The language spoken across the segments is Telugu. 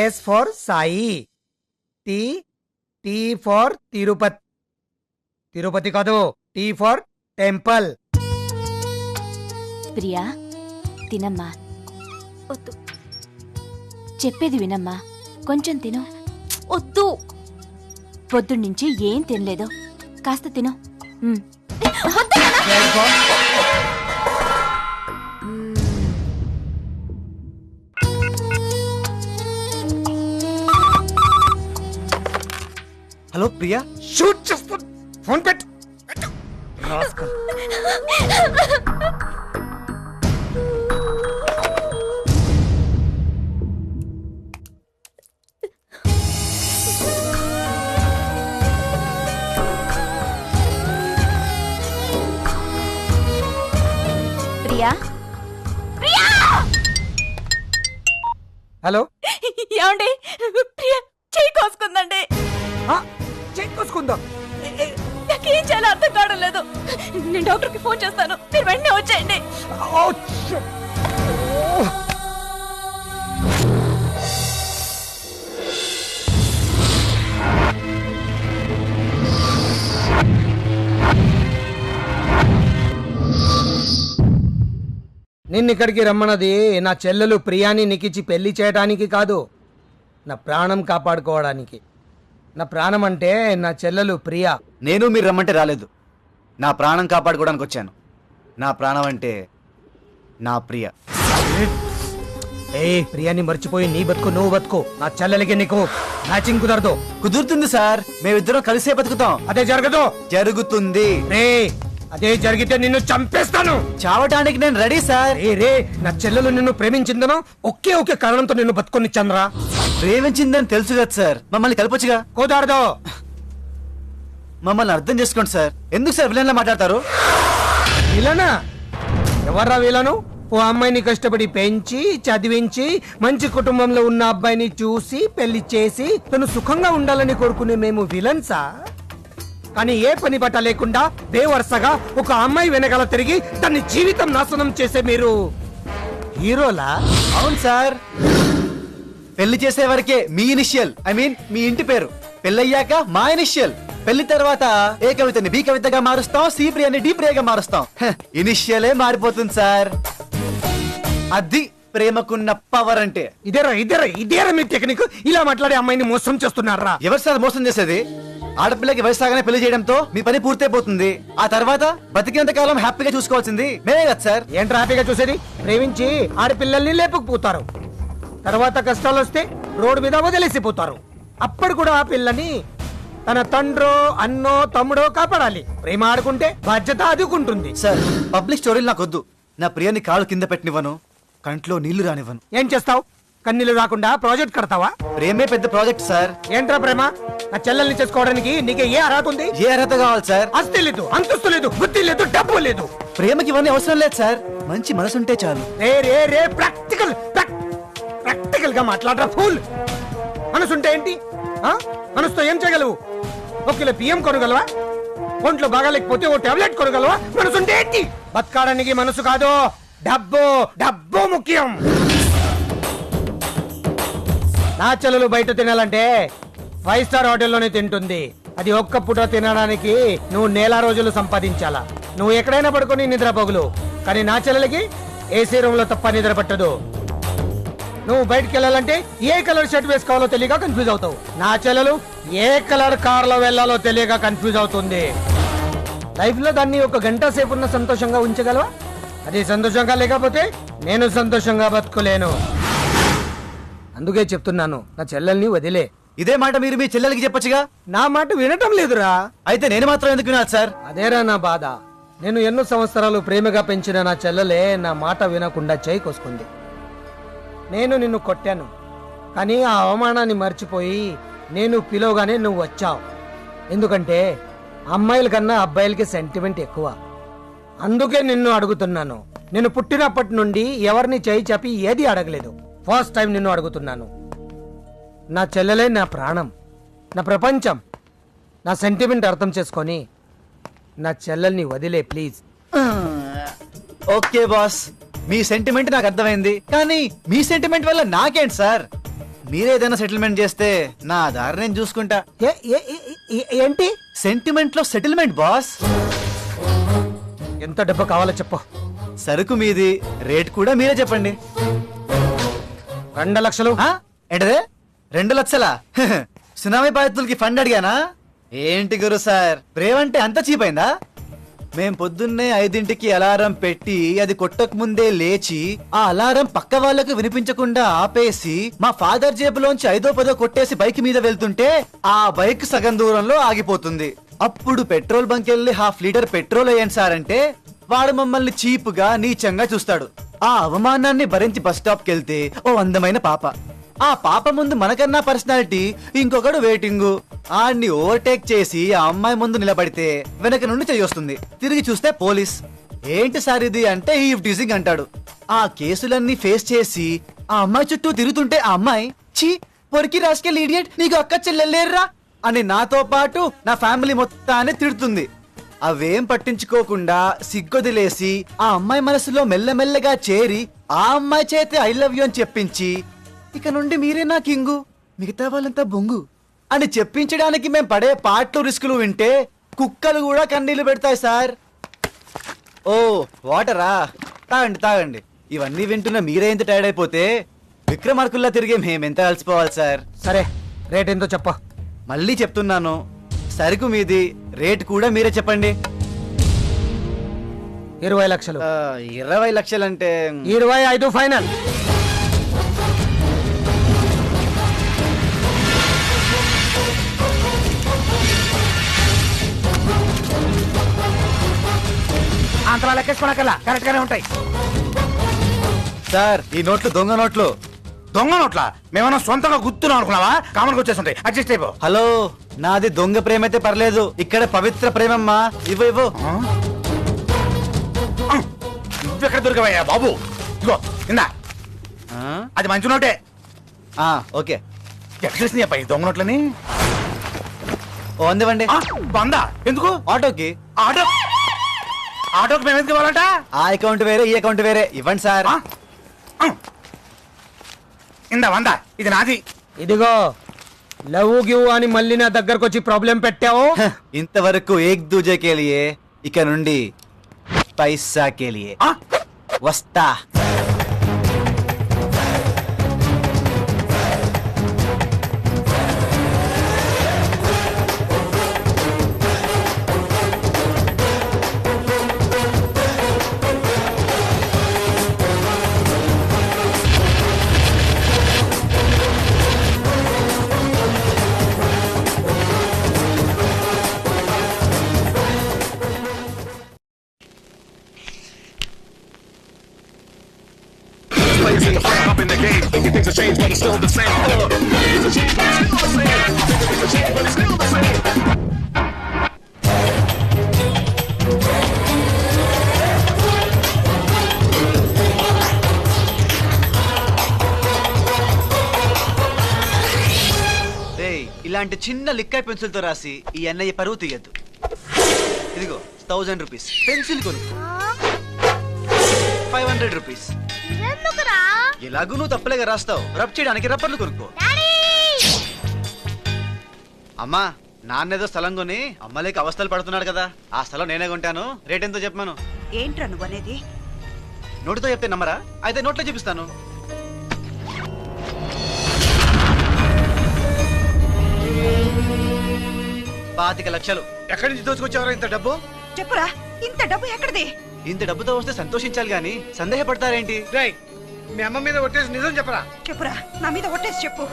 S for Sai T T for Tirupati Tirupati కాదు టీ ఫర్ టెంపుల్ ప్రియా తినమ్మా. వద్దు. చెప్పేది వినమ్మా. కొంచెం తిను. వద్దు. పొద్దున్నుంచి ఏం తినలేదు. కాస్త తిను. ప్రియా షూట్ చేస్తా. ఫోన్ పెట్టు. పెట్టు. రాస్కల్. ప్రియా. హలో? ఏమండి? ప్రియ చెయ్యి కోసుకుందండి. నాకేం చేయాలో అర్థం కావడం లేదు. నేను డాక్టర్కి ఫోన్ చేస్తాను. మీరు వెంటనే వచ్చేయండి. నిన్ను ఇక్కడికి రమ్మన్నది నా చెల్లెలు ప్రియాని నీకిచ్చి పెళ్ళి చేయడానికి కాదు. నా ప్రాణం కాపాడుకోవడానికి. నా ప్రాణం అంటే నా చెల్లెలు ప్రియా. నేను మీరు రమ్మంటే రాలేదు. నా ప్రాణం కాపాడుకోవడానికి వచ్చాను. నా ప్రాణం అంటే నా ప్రియ. ఏ ప్రియాని మర్చిపోయి నీ బతుకు నువ్వు బతుకు. నా చెల్లెలికి నీకు మ్యాచింగ్ కుదరదు. కుదురుతుంది సార్. మేమిద్దరం కలిసే బతుకుతాం. అదే జరగదు. జరుగుతుంది. రే అదే జరిగితే నిన్ను చంపేస్తాను. చావటానికి నేను రెడీ సార్. రే రే నా చెల్లెలు నిన్ను ప్రేమించిందనో ఒకే ఒకే కారణంతో నిన్ను బతుకొని చంద్రా. ప్రేమించిందని తెలుసు కదా సార్. మమ్మల్ని కలపొచ్చుగా. కుదరదు మమ్మల్ని అర్థం చేసుకోండి సార్. ఎందుకు సార్ విలన్లా మాట్లాడతారు? వీలనా? ఎవర్రా వీలను? ఓ అమ్మాయిని కష్టపడి పెంచి చదివించి మంచి కుటుంబంలో ఉన్న అబ్బాయిని చూసి పెళ్ళి చేసి తను సుఖంగా ఉండాలని కోరుకునే మేము విలన్సా కానీ ఏ పని బట్ట లేకుండా బేవరుసగా ఒక అమ్మాయి వెనకాల తిరిగి దాన్ని జీవితం నాశనం చేసే మీరు హీరోలా? అవును సార్. పెళ్ళి చేసే వరకే మీ ఇనిషియల్ ఐ మీన్ మీ ఇంటి పేరు. పెళ్ళయ్యాక మా ఇనిషియల్. పెళ్ళి తర్వాత ఏ కవితని బి కవితగా మారుస్తాం సి ప్రియాని డి ప్రియగా మారుస్తాం. ఇనిషియలే మారిపోతుంది సార్. అది ప్రేమకున్న పవర్ అంటే. ఇదేరా ఇదేరా ఇదేరా మీ టెక్నిక్ ఇలా మాట్లాడే అమ్మాయిని మోసం చేస్తున్నారా? ఎవరు సార్ మోసం చేసేది? ఆడపిల్లకి వయసాగానే పెళ్ళి చేయడంతో మీ పని పూర్తయిపోతుంది. ఆ తర్వాత బతికినంత కాలం హ్యాపీగా చూసుకోవాల్సింది మేమే కదా సార్. ఏంటి హ్యాపీగా చూసేది? ప్రేమించి ఆడపిల్లల్ని లేపుకుపోతారు. తర్వాత కష్టాలు వస్తే రోడ్డు మీద వదిలేసిపోతారు. అప్పుడు కూడా ఆ పిల్లని తన తండ్రో అన్నో తమ్ముడో కాపాడాలి. ప్రేమ ఆడుకుంటే బాధ్యత అదుకుంటుంది సార్ పబ్లిక్ స్టోరీలు నాకు వద్దు. నా ప్రియాని కాలు కింద పెట్టనివ్వను. కంట్లో నీళ్ళు రానివ్వను. ఏం చేస్తావు? కన్నీళ్ళు రాకుండా ప్రాజెక్ట్ కడతావా? ప్రేమే పెద్ద ప్రాజెక్ట్ సార్. ఏంట్రా ప్రేమ? నా చెల్లెల్ని చేసుకోవడానికి నీకే ఏ అర్హత ఉంది? ఏ అర్హత కావాలి సార్? ఆస్తి లేదు అంతస్తు లేదు బుద్ధి లేదు డబ్బు లేదు. ప్రేమకి ఇవన్నీ అవసరం లేదు సార్. మంచి మనసుంటే చాలు. రే రే రే ప్రాక్టికల్ ప్రాక్టికల్. గా మాట్లాడరా ఫూల్! మనసుంటే ఏంటి? మనసుతో ఏం చేయగలవు? ఒక కిలో బియ్యం కొనగలవా? ఒంట్లో బాగాలేకపోతే ఓ టాబ్లెట్ కొనగలవా? మనసుంటే ఏంటి? బతకాడానికి మనసు కాదు? డబ్బు డబ్బు ముఖ్యం! నా చెల్లెలు బయట తినాలంటే ఫైవ్ స్టార్ హోటల్లోనే తింటుంది. అది ఒక్క పూట తినడానికి నువ్వు నెల రోజులు సంపాదించాలా. నువ్వు ఎక్కడైనా పడుకొని నిద్రపోగులు కానీ నా చెల్లెలకి ఏసీ రూమ్లో తప్ప నిద్ర పట్టదు. నువ్వు బయటికి వెళ్ళాలంటే ఏ కలర్ షర్ట్ వేసుకోవాలో తెలియక కన్ఫ్యూజ్ అవుతావు. నా చెల్లెలు ఏ కలర్ కార్లో వెళ్ళాలో తెలియక కన్ఫ్యూజ్ అవుతుంది. లైఫ్లో దాన్ని ఒక గంట సేపు ఉన్న సంతోషంగా ఉంచగలవా? అది సంతోషంగా లేకపోతే నేను సంతోషంగా బతుకోలేను. అందుకే చెప్తున్నాను నా చెల్లెల్ని వదిలే. ఇదే మాట మీరు మీ చెల్లెలకి చెప్పొచ్చుగా? నా మాట వినటం లేదురా. అయితే నేను మాత్రం ఎందుకు వినాలి సార్? అదేరా నా బాధ. నేను ఎన్నో సంవత్సరాలు ప్రేమగా పెంచిన నా చెల్లెలే నా మాట వినకుండా చేయి కోసుకుంది. నేను నిన్ను కొట్టాను. కానీ ఆ అవమానాన్ని మర్చిపోయి నేను పిలవగానే నువ్వు వచ్చావు. ఎందుకంటే అమ్మాయిల కన్నా అబ్బాయిలకి సెంటిమెంట్ ఎక్కువ. అందుకే నిన్ను అడుగుతున్నాను. నేను పుట్టినప్పటి నుండి ఎవరిని చేయి చెప్పి ఏది అడగలేదు. ఫస్ట్ టైం నిన్ను అడుగుతున్నాను. నా చెల్లెలే నా ప్రాణం. నా ప్రపంచం. నా సెంటిమెంట్ అర్థం చేసుకొని నా చెల్లెల్ని వదిలే ప్లీజ్ ఓకే బాస్. మీ సెంటిమెంట్ నాకు అర్థమైంది. కానీ మీ సెంటిమెంట్ వల్ల నాకేంటి సార్? మీరేదైనా సెటిల్మెంట్ చేస్తే నా దారి నేను చూసుకుంటా ఏంటి? సెంటిమెంట్లో సెటిల్మెంట్ బాస్ ఎంత డబ్బు కావాలో చెప్పు. సరుకు మీది రేట్ కూడా మీరే చెప్పండి. రెండు లక్షలు? ఏంటదే? రెండు లక్షలా? సునామీ బాధితులకి ఫండ్ అడిగానా? ఏంటి గురు సార్? ప్రేమ అంటే అంత చీప్ అయిందా? మేం పొద్దున్నే ఐదింటికి అలారం పెట్టి అది కొట్టక ముందే లేచి ఆ అలారం పక్క వాళ్ళకు వినిపించకుండా ఆపేసి మా ఫాదర్ జేబులోంచి ఐదో పదో కొట్టేసి బైక్ మీద వెళ్తుంటే ఆ బైక్ సగం దూరంలో ఆగిపోతుంది. అప్పుడు పెట్రోల్ బంక్ వెళ్ళి హాఫ్ లీటర్ పెట్రోల్ వేయండి సార్ అంటే వాడు మమ్మల్ని చీపుగా నీచంగా చూస్తాడు. ఆ అవమానాన్ని భరించి బస్ స్టాప్ కెళ్తే ఓ అందమైన పాప. ఆ పాప ముందు మనకన్నా పర్సనాలిటీ ఇంకొకడు వెయిటింగ్. ఆడిని ఓవర్టేక్ చేసి ఆ అమ్మాయి ముందు నిలబడితే వెనక నుండి చేయొస్తుంది తిరిగి చూస్తే పోలీస్. ఏంటి సార్ ఇది అంటే ఈ టీజింగ్ అంటాడు. ఆ కేసులన్నీ ఫేస్ చేసి ఆ అమ్మాయి చుట్టూ తిరుగుతుంటే ఆ అమ్మాయి ఛీ పొరికి రాసుకెళ్ళి ఇడియట్ నీకు అక్క చెల్లెలేర్రా అని నాతో పాటు నా ఫ్యామిలీ మొత్తాన్ని తిడుతుంది. అవేం పట్టించుకోకుండా సిగ్గొదిలేసి ఆ అమ్మాయి మనసులో మెల్లమెల్లగా చేరి ఆ అమ్మాయి చేతి ఐ లవ్ యూ అని చెప్పించి ఇక నుండి మీరే నా కింగు. మిగతా వాళ్ళంతా బొంగు. అని చెప్పించడానికి మేం పడే పాటలు రిస్కులు వింటే కుక్కలు కూడా కన్నీళ్ళు పెడతాయి సార్. ఓ వాటరా? తాగండి తాగండి. ఇవన్నీ వింటున్న మీరే ఎంత టైర్డ్ అయిపోతే విక్రమార్కుల్లా తిరిగే మేమెంత అలసిపోవాలి సార్. సరే రేట్ ఎంతో చెప్పు. మళ్ళీ చెప్తున్నాను. సరుకు మీది రేట్ కూడా మీరే చెప్పండి. ఇరవై లక్షలు. ఇరవై లక్షలంటే ఇరవై ఐదు ఫైనల్. అంతలా లెక్కేసుకోనక్కర్లా. కరెక్ట్ గానే ఉంటాయి. సార్ ఈ నోట్లు దొంగ నోట్లు. దొంగ నోట్ల? మేమన్నా సొంతంగా గుర్తున్నాం అనుకున్నావా? కామన్ వచ్చేస్తుంటాయి. అడ్జస్ట్ అయిపో. హలో నాది దొంగ ప్రేమ అయితే పర్లేదు. ఇక్కడ పవిత్ర ప్రేమమ్మా. ఇవ్వు ఇవ్వు. నువ్వెక్కడ దొరికవయ్యా బాబు? ఇగో ఇందా. ఆ? అది మంచి నోటే. ఆ, ఓకే. ఎక్కడ తెలిసింది అబ్బాయి దొంగ నోట్లని? ఓ అందివ్వండి. ఆ, బందా? ఎందుకు? ఆటోకి. ఆటో? ఆటోకి మేము ఎందుకు ఇవ్వాలంట? ఆ అకౌంట్ వేరే ఈ అకౌంట్ వేరే. ఇవ్వండి సార్. ఇందా వంద. ఇది నాది. ఇదిగో లవ్ గివ్ అని మళ్ళీ నా దగ్గరకు వచ్చి ప్రాబ్లం పెట్టావు? ఇంతవరకు ఏక్ దూజే కేలియే ఇక నుండి పైసా కేలియే. ఆ? వస్తా. Players in the front up in the game. Thinking things have changed, but it's still the same. Uh, things have changed, but it's still the same. Things have changed, but it's still the same. ఇలాంటి చిన్న లిక్కాయ్ పెన్సిల్తో రాసి ఈ అన్నయ్య పరువు తీయద్దు ఇదిగో థౌజండ్ రూపీస్ పెన్సిల్ కొను ఫైవ్ హండ్రెడ్ రూపీస్ ఎందుకురా? ఎలాగూ నువ్వు తప్పలేగా రాస్తావు. రబ్ చేయడానికి రబ్బర్లు కొనుక్కో. అమ్మా నాన్నేదో స్థలం కొని అమ్మలేక అవస్థలు పడుతున్నాడు కదా. ఆ స్థలం నేనే కొంటాను. రేట్ ఎంతో చెప్పమాను. ఏంట్రా నువ్వు అనేది? నోటితో చెప్తే నమ్మరా? అయితే నోట్లో చూపిస్తాను. పాతిక లక్షలు. ఎక్కడి నుంచి దోచుకొచ్చావరా ఇంత డబ్బు? చెప్పురా ఇంత డబ్బు ఎక్కడిది? ఇంత డబ్బుతో వస్తే సంతోషించాలి గాని సందేహపడతారేంటి? రేయ్ మీ అమ్మ మీద ఒట్టేసి నిజం చెప్పరా? చెప్పురా నా మీద ఒట్టేసి చెప్పు.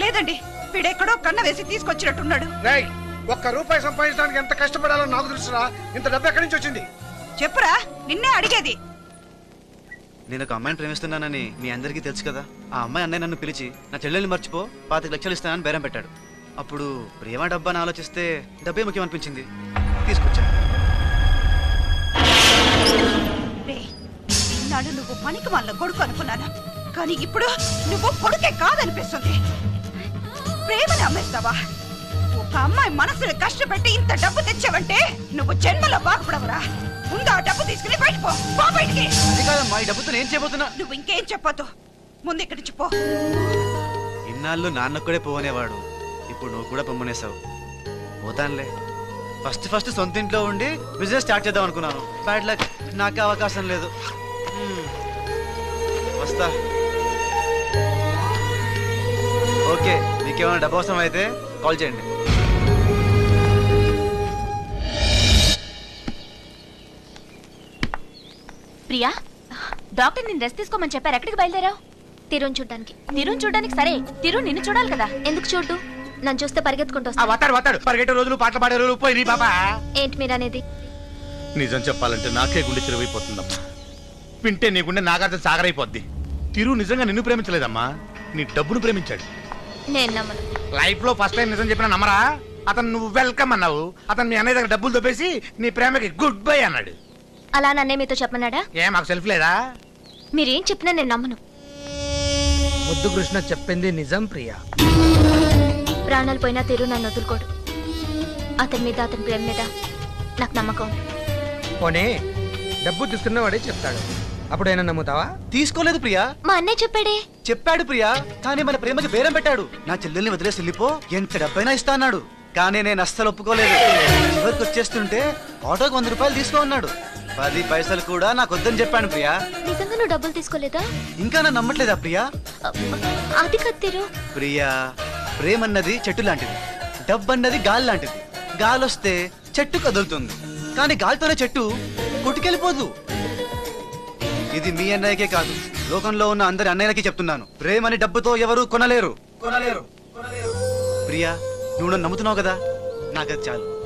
లేదండి వీడెక్కడో కన్న వేసి తీసుకొచ్చినట్టున్నాడు. రేయ్ ఒక్క రూపాయి సంపాదించడానికి ఎంత కష్టపడాలో నాకు తెలుసురా. ఇంత డబ్బు ఎక్కడి నుంచి వచ్చింది? చెప్పురా నిన్నే అడిగేది. నేను ఒక అమ్మాయిని ప్రేమిస్తున్నానని మీ అందరికీ తెలుసు కదా. ఆ అమ్మాయి అన్నయ్య నన్ను పిలిచి నా చెల్లెల్ని మర్చిపో పాతిక లక్షలు ఇస్తానని బేరం పెట్టాడు. అప్పుడు ప్రేమ డబ్బా అని ఆలోచిస్తే డబ్బే ముఖ్యం అనిపించింది. తీసుకొచ్చాను ఇన్నాళ్ళు నువ్వు పనికి వాళ్ళ కొడుకు అనుకున్నాను? కానీ ఇప్పుడు నువ్వు కొడుకే కాదనిపిస్తుంది. ప్రేమని అమ్మేస్తావా? ఒక అమ్మాయి మనసుని కష్టపెట్టి ఇంత డబ్బు తెచ్చావంటే నువ్వు జన్మలో బాగుపడవురా. ముందు ఆ డబ్బు తీసుకుని బయట పో. పో బయటికి. అది కాదమ్మా ఈ డబ్బుతో నేను చేయబోతున్నా. నువ్వు ఇంకేం చెప్పొద్దు. ముందు ఇక్కడి నుంచి పో. ఇన్నాళ్ళు నాన్న కూడా పోనేవాడు. ఇప్పుడు నువ్వు కూడా పొమ్మనేసావు పోతానులే. ఫస్ట్ ఫస్ట్ సొంత ఇంట్లో ఉండి బిజినెస్ స్టార్ట్ చేద్దాం అనుకున్నాను. బ్యాడ్ లక్ నాకే అవకాశం లేదు. వస్తా. ఓకే మీకేమైనా డబ్బు అవసరం అయితే కాల్ చేయండి. ప్రియా డాక్టర్ నేను రెస్ట్ తీసుకోమని చెప్పారు. ఎక్కడికి బయలుదేరావు? తిరుని చూడ్డానికి. తిరుని చూడడానికి సరే తిరు నిన్ను చూడాలి కదా. ఎందుకు చూడ్డు? నన్ను చూస్తే పరిగెత్తుకుంటూ ఆ వస్తా వస్తాడు వస్తాడు. పరిగెట్టే రోజులు పాటలు పాడే రోజులు పోయి బాబా ఏంటి మీరనేది? నిజం చెప్పాలంటే నాకే గుండె చెరువైపోతుందమ్మా. వింటే నీ గుండె నాగార్జున సాగరైపోద్ది తిరు నిజంగా నిన్ను ప్రేమించలేదమ్మా. నీ డబ్బును ప్రేమించాడు. నేను నమ్మను. లైఫ్లో ఫస్ట్ టైం నిజం చెప్పిన నమ్మరా? అతను నువ్వు వెల్కమ్ అన్నావు. అతను మీ అన్నయ్య దగ్గర డబ్బులు దొబ్బేసి నీ ప్రేమకి గుడ్ బై అన్నాడు. అలా నన్నే మీతో చెప్పమన్నాడా? ఏ మాకు సెల్ఫ్ లేదా? మీరేం చెప్పినా నేను నమ్మను. ముద్దు కృష్ణ చెప్పింది నిజం ప్రియా. ప్రాణాలు పోయినా తిరు నన్ను వదులుకోడు. అతని మీద అతని ప్రేమ మీద నాకు నమ్మకం పోనీ డబ్బు తీసుకున్నవాడే చెప్తాడు. అప్పుడైనా నమ్ముతావా? తీసుకోలేదు ప్రియా. మా అన్నయ్య చెప్పాడే. చెప్పాడు ప్రియా కానీ మన ప్రేమకి బేరం పెట్టాడు. నా చెల్లెల్ని వదిలేసి వెళ్ళిపో ఎంత డబ్బైనా ఇస్తా అన్నాడు. కానీ నేను అస్సలు ఒప్పుకోలేదు. చివరికి వచ్చేస్తుంటే ఆటోకి వంద రూపాయలు తీసుకో అన్నాడు. పది పైసలు కూడా నాకు వద్దని చెప్పాను ప్రియా. నిజంగా నువ్వు డబ్బులు తీసుకోలేదా? ఇంకా నా నమ్మట్లేదా ప్రియా? అది కాదు తిరు. ప్రియా ప్రేమన్నది చెట్టు లాంటిది. డబ్బన్నది గాలి లాంటిది. గాలొస్తే చెట్టు కదులుతుంది. కానీ గాలితోనే చెట్టు కొట్టుకెళ్ళిపోదు. ఇది మీ అన్నయ్యకే కాదు. లోకంలో ఉన్న అందరి అన్నయ్యలకి చెప్తున్నాను. ప్రేమని డబ్బుతో ఎవరు కొనలేరు. కొనలేరు. ప్రియా నువ్వు నమ్ముతున్నావు కదా? నాకది చాలు.